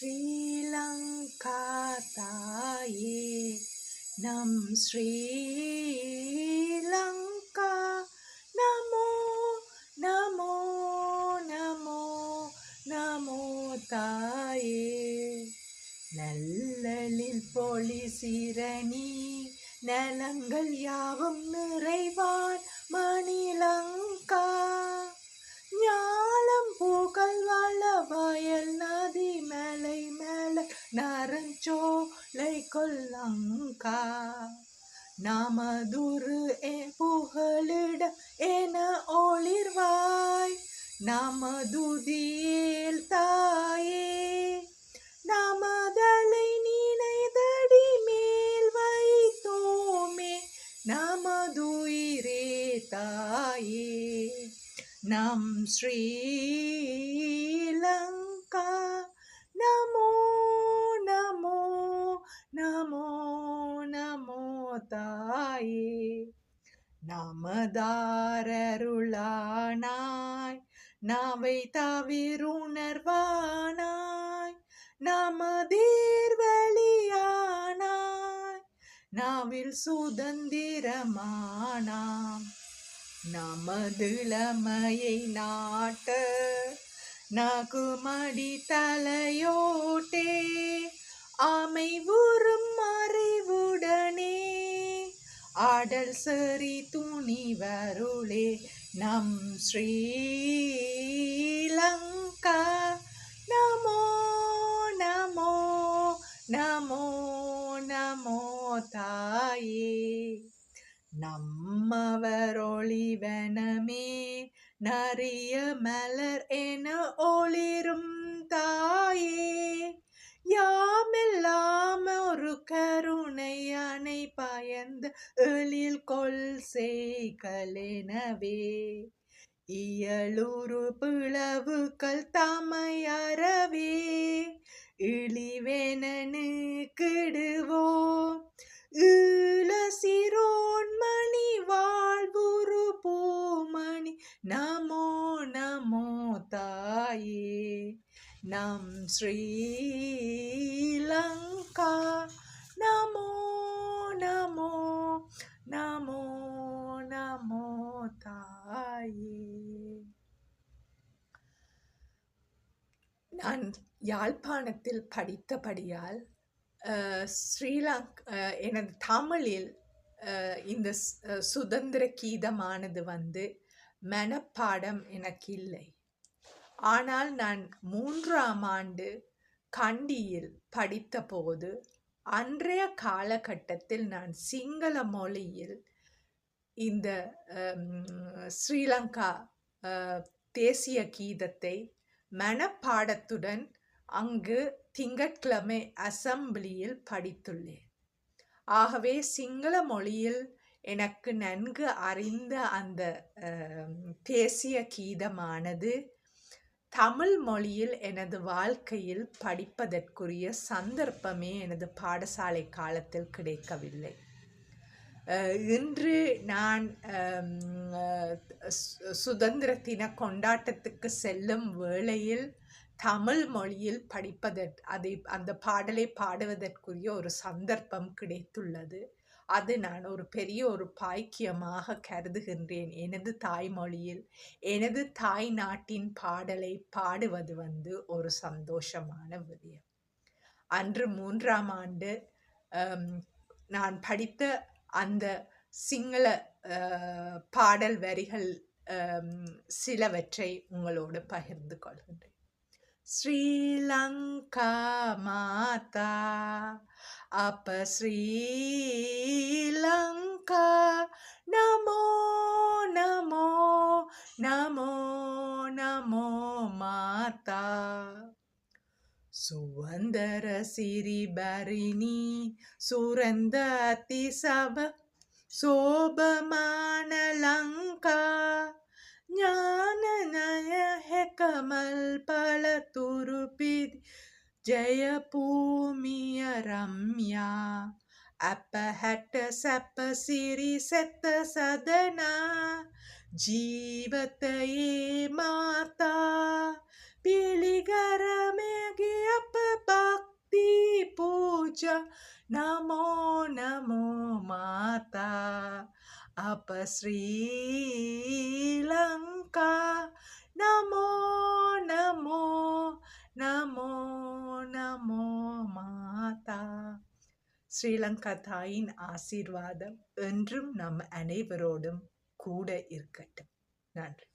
ஸ்ரீலங்கா தாயே நம் ஸ்ரீலங்கா நமோ நமோ நமோ நமோ தாயே. நல்லலில் பொலி சிரணி நலங்கள் யாவும் நிறைவான் மணிலங்கா. நரஞ்சோலை கொல்லங்கா நாமதுரு ஏ புகழிட என ஒளிர்வாய். நமதுதியேல் தாயே. நமதலை நினைதடி மேல் வைத்தோமே. நமதுயிரே தாயே. நம் ஸ்ரீ தாயே நமதாரருளானாய் நாவை தவிருணர்வானாய் நமதீர்வழியானாய் நாவில் சுதந்திரமானாம். நமதிளமையை நாட்ட நாகுமடி தலையோட்டே ஆடல் சரி துணிவருளே நம் ஸ்ரீலங்கா. நமோ நமோ நமோ நமோ தாயே. நம்மவரொளிவனமே நறிய மலர் என ஒளிரும் தாயே. யாமெல்லாம் பயந்த எழில் கொள் செய்கலெனவே. இயலுறு பிளவுக்கள் தமையறவே இழிவேனனு கிடுவோம் ஈழ சிரோன்மணி வாழ்வுரு பூமணி. நமோ நமோ தாயே. நம் ஸ்ரீலங்கா நமோ நமோ நமோ நமோ தாயே. நான் யாழ்ப்பாணத்தில் படித்தபடியால் அஹ், ஸ்ரீலங்க் எனது தமிழில் இந்த சுதந்திர கீதமானது வந்து மனப்பாடம் எனக்கு இல்லை ஆனால் நான் மூன்றாம் ஆண்டு கண்டியில் படித்தபோது அன்றைய காலகட்டத்தில் நான் சிங்கள மொழியில் இந்த ஸ்ரீலங்கா தேசிய கீதத்தை மனப்பாடத்துடன் அங்கு திங்கட்கிழமை அசம்பிளியில் படித்துள்ளேன். ஆகவே சிங்கள மொழியில் எனக்கு நன்கு அறிந்த அந்த தேசிய கீதமானது தமிழ் மொழியில் எனது வாழ்க்கையில் படிப்பதற்குரிய சந்தர்ப்பமே எனது பாடசாலை காலத்தில் கிடைக்கவில்லை. இன்று நான் சு- சுதந்திர தின கொண்டாட்டத்துக்கு செல்லும் வேளையில் தமிழ் மொழியில் படிப்பதற் அதை அந்த பாடலை பாடுவதற்குரிய ஒரு சந்தர்ப்பம் கிடைத்துள்ளது. அது நான் ஒரு பெரிய ஒரு பாக்கியமாக கருதுகின்றேன். எனது தாய்மொழியில் எனது தாய் நாட்டின் பாடலை பாடுவது வந்து ஒரு சந்தோஷமான விடயம். அன்று மூன்றாம் ஆண்டு நான் படித்த அந்த சிங்கள பாடல் வரிகள் சிலவற்றை உங்களோடு பகிர்ந்து கொள்கின்றேன். ஸ்ரீலங்கா மாதா அப்ப ஸ்ரீலங்கா நமோ நமோ நமோ நமோ மாதா சுவந்தர சிறிபரிணி சுரந்த அதிசப சோபமான லங்கா ஞான நய கமல் பல துருபிதி ජයපූමිය රම්යා අප හැට සැප සිරි සැත සදනා ජීවතයේ මාතා පිළිගරමයගේ අප පක්ති පූජ නමෝ නමෝ මාතා අප ශ්‍රී ලංකා නමෝ නමෝ නමෝ நமோ மாதா ஸ்ரீலங்கா தாயின் ஆசீர்வாதம் என்றும் நம் அனைவரோடும் கூட இருக்கட்டும். நன்றி.